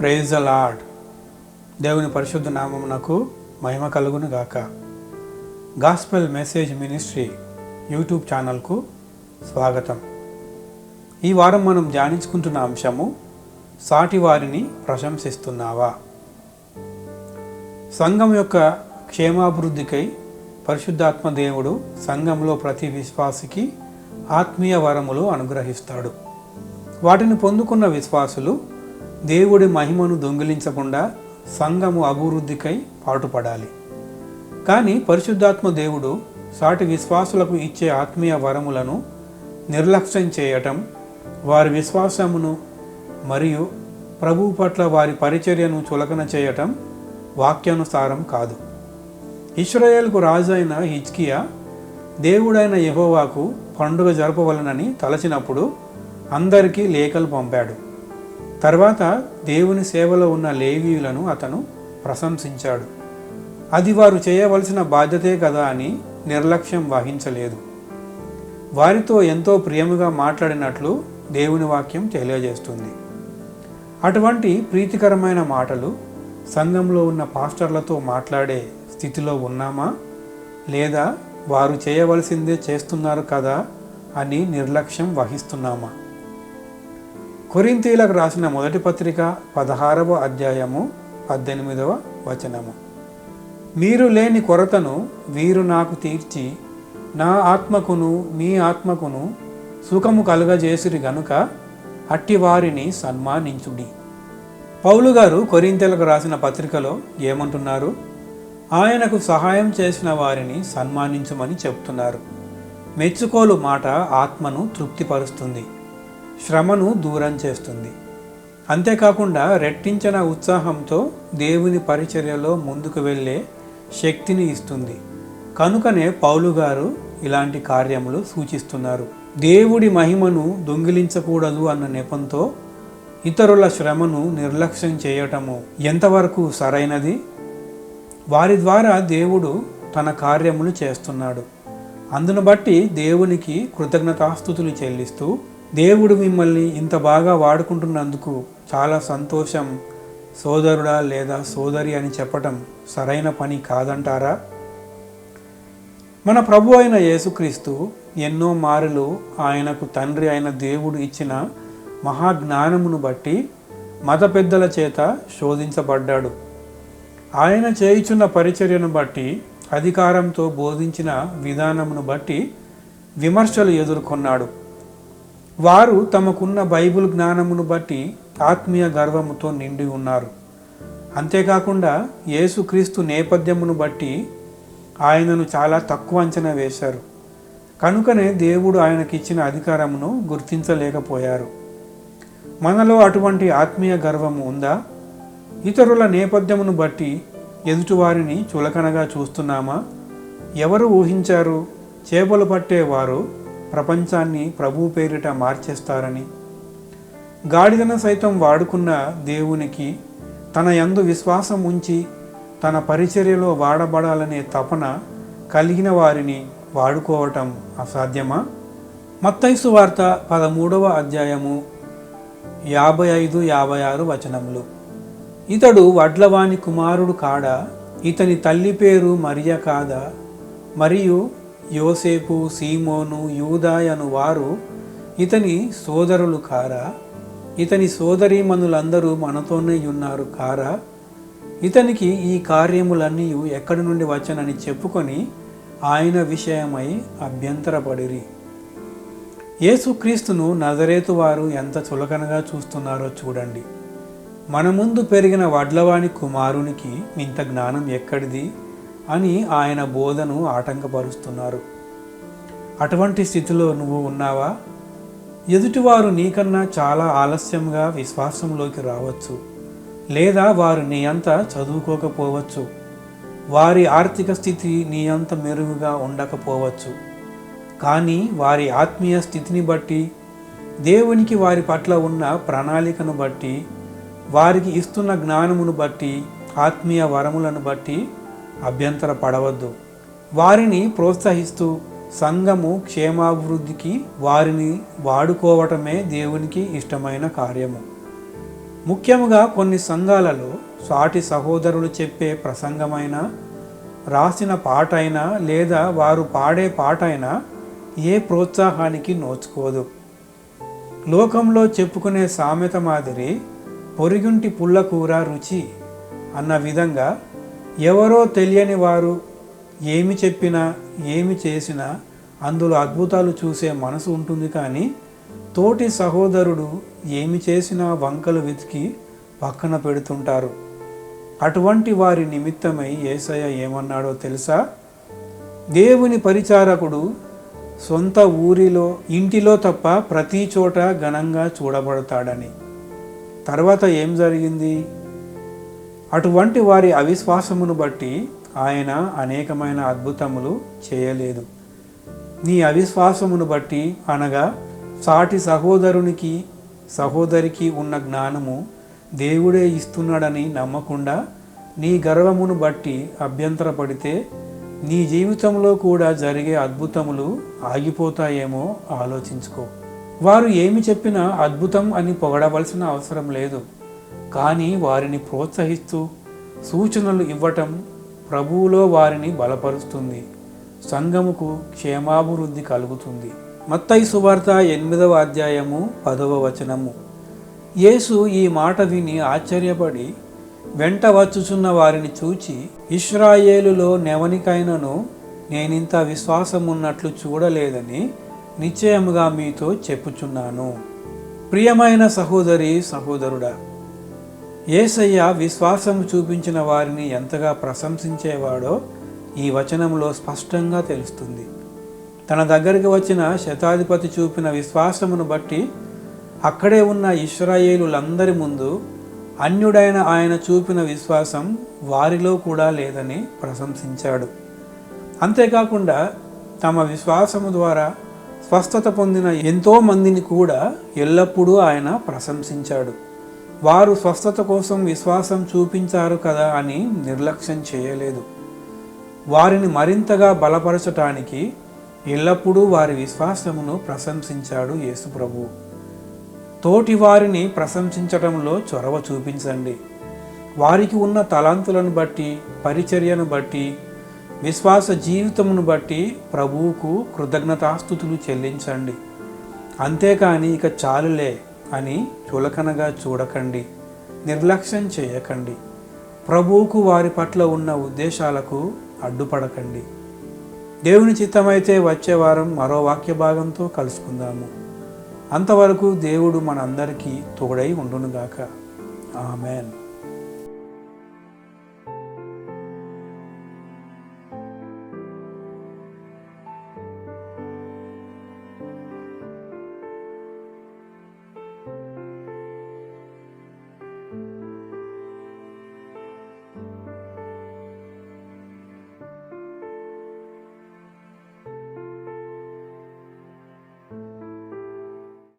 Praise the దేవుని పరిశుద్ధ నామమునకు మహిమ కలుగును గాక. గాస్పెల్ మెసేజ్ మినిస్ట్రీ యూట్యూబ్ ఛానల్కు స్వాగతం. ఈ వారం మనం ధ్యానించుకుంటున్న అంశము సాటి వారిని ప్రశంసిస్తున్నావా? సంఘం యొక్క క్షేమాభివృద్ధికై పరిశుద్ధాత్మ దేవుడు సంఘంలో ప్రతి విశ్వాసికి ఆత్మీయ వరములు అనుగ్రహిస్తాడు. వాటిని పొందుకున్న విశ్వాసులు దేవుడి మహిమను దొంగిలించకుండా సంఘము అభివృద్ధికై పాటుపడాలి. కానీ పరిశుద్ధాత్మ దేవుడు సాటి విశ్వాసులకు ఇచ్చే ఆత్మీయ వరములను నిర్లక్ష్యం చేయటం వారి విశ్వాసమును మరియు ప్రభువు పట్ల వారి పరిచర్యను చులకన చేయటం వాక్యానుసారం కాదు. ఇస్రాయేల్కు రాజైన హిజ్కియా దేవుడైన యహోవాకు పండుగ జరపవలనని తలచినప్పుడు అందరికీ లేఖలు పంపాడు. తర్వాత దేవుని సేవలో ఉన్న లేవీయులను అతను ప్రశంసించాడు. అది వారు చేయవలసిన బాధ్యతే కదా అని నిర్లక్ష్యం వహించలేదు. వారితో ఎంతో ప్రియముగా మాట్లాడినట్లు దేవుని వాక్యం తెలియజేస్తుంది. అటువంటి ప్రీతికరమైన మాటలు సంఘంలో ఉన్న పాస్టర్లతో మాట్లాడే స్థితిలో ఉన్నామా? లేదా వారు చేయవలసిందే చేస్తున్నారు కదా అని నిర్లక్ష్యం వహిస్తున్నామా? కొరింతీలకు రాసిన మొదటి పత్రిక పదహారవ అధ్యాయము పద్దెనిమిదవ వచనము. మీరు లేని కొరతను వీరు నాకు తీర్చి నా ఆత్మకును మీ ఆత్మకును సుఖము కలుగజేసిరి గనుక అట్టి వారిని సన్మానించుడి. పౌలు గారు కొరింతెలకు రాసిన పత్రికలో ఏమంటున్నారు? ఆయనకు సహాయం చేసిన వారిని సన్మానించమని చెప్తున్నారు. మెచ్చుకోలు మాట ఆత్మను తృప్తిపరుస్తుంది. శ్రమను దూరం చేస్తుంది. అంతేకాకుండా రెట్టించిన ఉత్సాహంతో దేవుని పరిచర్యలో ముందుకు వెళ్ళే శక్తిని ఇస్తుంది. కనుకనే పౌలు గారు ఇలాంటి కార్యములు సూచిస్తున్నారు. దేవుడి మహిమను దొంగిలించకూడదు అన్న నెపంతో ఇతరుల శ్రమను నిర్లక్ష్యం చేయటము ఎంతవరకు సరైనది? వారి ద్వారా దేవుడు తన కార్యములు చేస్తున్నాడు. అందును బట్టి దేవునికి కృతజ్ఞతాస్థుతులు చెల్లిస్తూ దేవుడు మిమ్మల్ని ఇంత బాగా వాడుకుంటున్నందుకు చాలా సంతోషం. సోదరుడా లేదా సోదరి అని చెప్పటం సరైన పని కాదంటారా? మన ప్రభు అయిన యేసుక్రీస్తు ఎన్నో మారులు ఆయనకు తండ్రి అయిన దేవుడు ఇచ్చిన మహాజ్ఞానమును బట్టి మత పెద్దల చేత శోధించబడ్డాడు. ఆయన చేయుచున్న పరిచర్యను బట్టి అధికారంతో బోధించిన విధానమును బట్టి విమర్శలు ఎదుర్కొన్నాడు. వారు తమకున్న బైబిల్ జ్ఞానమును బట్టి ఆత్మీయ గర్వముతో నిండి ఉన్నారు. అంతేకాకుండా యేసుక్రీస్తు నేపథ్యమును బట్టి ఆయనను చాలా తక్కువ అంచనా వేశారు. కనుకనే దేవుడు ఆయనకిచ్చిన అధికారమును గుర్తించలేకపోయారు. మనలో అటువంటి ఆత్మీయ గర్వము ఉందా? ఇతరుల నేపథ్యమును బట్టి ఎదుటివారిని చులకనగా చూస్తున్నామా? ఎవరు ఊహించారు? చేపలు పట్టేవారు? ప్రపంచాన్ని ప్రభు పేరిట మార్చేస్తారని. గాడిదను సైతం వాడుకున్న దేవునికి తన యందు విశ్వాసం ఉంచి తన పరిచర్యలో వాడబడాలనే తపన కలిగిన వారిని వాడుకోవటం అసాధ్యమా? మత్తైసు వార్త పదమూడవ అధ్యాయము యాభై ఐదు యాభై ఆరు వచనములు. ఇతడు వడ్లవాని కుమారుడు కాడా ఇతని తల్లి పేరు మరియ కాదా మరియు యోసేపు సీమోను యూదాయను వారు ఇతని సోదరులు కారా? ఇతని సోదరీమణులందరూ మనతోనే ఉన్నారు కారా? ఇతనికి ఈ కార్యములన్నీ ఎక్కడి నుండి వచ్చనని చెప్పుకొని ఆయన విషయమై అభ్యంతరపడిరి. యేసుక్రీస్తును నజరేతు వారు ఎంత చులకనగా చూస్తున్నారో చూడండి. మన ముందు పెరిగిన వడ్లవాణి కుమారునికి ఇంత జ్ఞానం ఎక్కడిది? అని ఆయన బోధను ఆటంకపరుస్తున్నారు. అటువంటి స్థితిలో నువ్వు ఉన్నావా? ఎదుటివారు నీకన్నా చాలా ఆలస్యంగా విశ్వాసంలోకి రావచ్చు. లేదా వారు నీ అంత చదువుకోకపోవచ్చు. వారి ఆర్థిక స్థితి నీ అంత మెరుగుగా ఉండకపోవచ్చు. కానీ వారి ఆత్మీయ స్థితిని బట్టి దేవునికి వారి పట్ల ఉన్న ప్రణాళికను బట్టి వారికి ఇస్తున్న జ్ఞానమును బట్టి ఆత్మీయ వరములను బట్టి అభ్యంతర పడవద్దు. వారిని ప్రోత్సహిస్తూ సంఘము క్షేమాభివృద్ధికి వారిని వాడుకోవటమే దేవునికి ఇష్టమైన కార్యము. ముఖ్యముగా కొన్ని సంఘాలలో సాటి సహోదరులు చెప్పే ప్రసంగమైనా రాసిన పాట అయినా లేదా వారు పాడే పాట అయినా ఏ ప్రోత్సాహానికి నోచుకోదు. లోకంలో చెప్పుకునే సామెత మాదిరి పొరిగింటి పుల్లకూర రుచి అన్న విధంగా ఎవరో తెలియని వారు ఏమి చెప్పినా ఏమి చేసినా అందులో అద్భుతాలు చూసే మనసు ఉంటుంది కానీ తోటి సహోదరుడు ఏమి చేసినా వంకలు వెతికి పక్కన పెడుతుంటారు. అటువంటి వారి నిమిత్తమై ఏసయ్య ఏమన్నాడో తెలుసా? దేవుని పరిచారకుడు సొంత ఊరిలో ఇంటిలో తప్ప ప్రతి చోట ఘనంగా చూడబడతాడని. తర్వాత ఏం జరిగింది? అటువంటి వారి అవిశ్వాసమును బట్టి ఆయన అనేకమైన అద్భుతములు చేయలేదు. నీ అవిశ్వాసమును బట్టి అనగా సాటి సహోదరునికి సహోదరికి ఉన్న జ్ఞానము దేవుడే ఇస్తున్నాడని నమ్మకుండా నీ గర్వమును బట్టి అభ్యంతరపడితే నీ జీవితంలో కూడా జరిగే అద్భుతములు ఆగిపోతాయేమో ఆలోచించుకో. వారు ఏమి చెప్పినా అద్భుతం అని పొగడవలసిన అవసరం లేదు. కానీ వారిని ప్రోత్సహిస్తూ సూచనలు ఇవ్వటం ప్రభువులో వారిని బలపరుస్తుంది. సంఘముకు క్షేమాభివృద్ధి కలుగుతుంది. మత్తయి సువార్త ఎనిమిదవ అధ్యాయము పదవ వచనము. యేసు ఈ మాట విని ఆశ్చర్యపడి వెంట వచ్చుచున్న వారిని చూచి ఇస్రాయేలులో నెవనికైనను నేనింత విశ్వాసమున్నట్లు చూడలేదని నిశ్చయముగా మీతో చెప్పుచున్నాను. ప్రియమైన సహోదరి సహోదరుడా ఏసయ్య విశ్వాసము చూపించిన వారిని ఎంతగా ప్రశంసించేవాడో ఈ వచనంలో స్పష్టంగా తెలుస్తుంది. తన దగ్గరికి వచ్చిన శతాధిపతి చూపిన విశ్వాసమును బట్టి అక్కడే ఉన్న ఇస్రాయేలులందరి ముందు అన్యుడైన ఆయన చూపిన విశ్వాసం వారిలో కూడా లేదని ప్రశంసించాడు. అంతేకాకుండా తమ విశ్వాసము ద్వారా స్వస్థత పొందిన ఎంతోమందిని కూడా ఎల్లప్పుడూ ఆయన ప్రశంసించాడు. వారు స్వస్థత కోసం విశ్వాసం చూపించారు కదా అని నిర్లక్ష్యం చేయలేదు. వారిని మరింతగా బలపరచటానికి ఎల్లప్పుడూ వారి విశ్వాసమును ప్రశంసించాడు యేసుప్రభు. తోటి వారిని ప్రశంసించటంలో చొరవ చూపించండి. వారికి ఉన్న తలాంతులను బట్టి పరిచర్యను బట్టి విశ్వాస జీవితమును బట్టి ప్రభువుకు కృతజ్ఞతాస్థుతులు చెల్లించండి. అంతేకాని ఇక చాలులే. అని చులకనగా చూడకండి నిర్లక్ష్యం చేయకండి. ప్రభువుకు వారి పట్ల ఉన్న ఉద్దేశాలకు అడ్డుపడకండి. దేవుని చిత్తమైతే వచ్చే వారం మరో వాక్య భాగంతో కలుసుకుందాము. అంతవరకు దేవుడు మనందరికీ తోడై ఉండునుగాక. ఆమెన్.